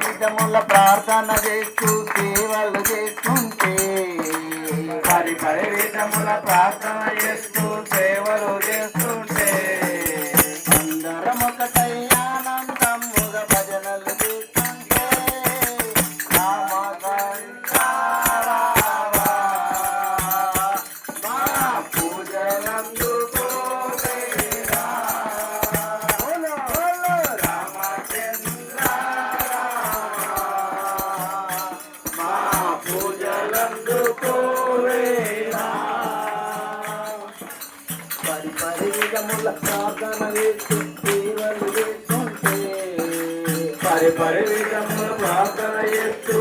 విధముల ప్రార్థన చేస్తూ సేవలు చేస్తుంటే. పరి పరి విధముల ప్రార్థన చేస్తూ పరి పరిగముల ప్రార్థన వేస్తూ సేవలు వేస్తుంటే పరి పరిగముల ప్రార్థన చేస్తూ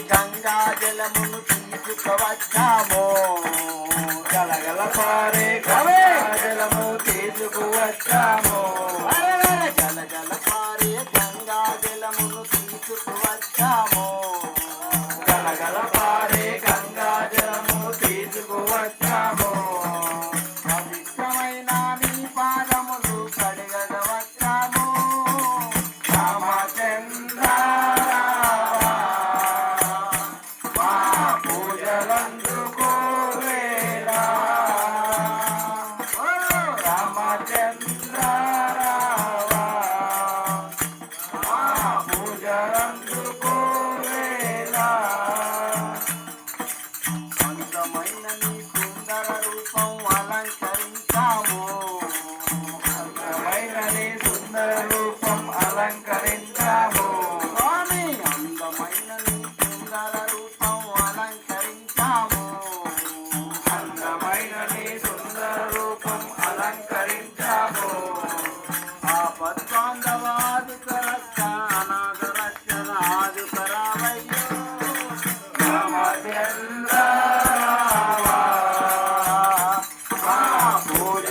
గంగా జలమును తీసుకువచ్చాము. గలగల పారే గంగా జలము తీసుకువచ్చాము. గలగల గంగా జలమును తీసుకువచ్చాము గలగల పారే గంగా జలము తీసుకువచ్చాము. రామచంద్ర పూజ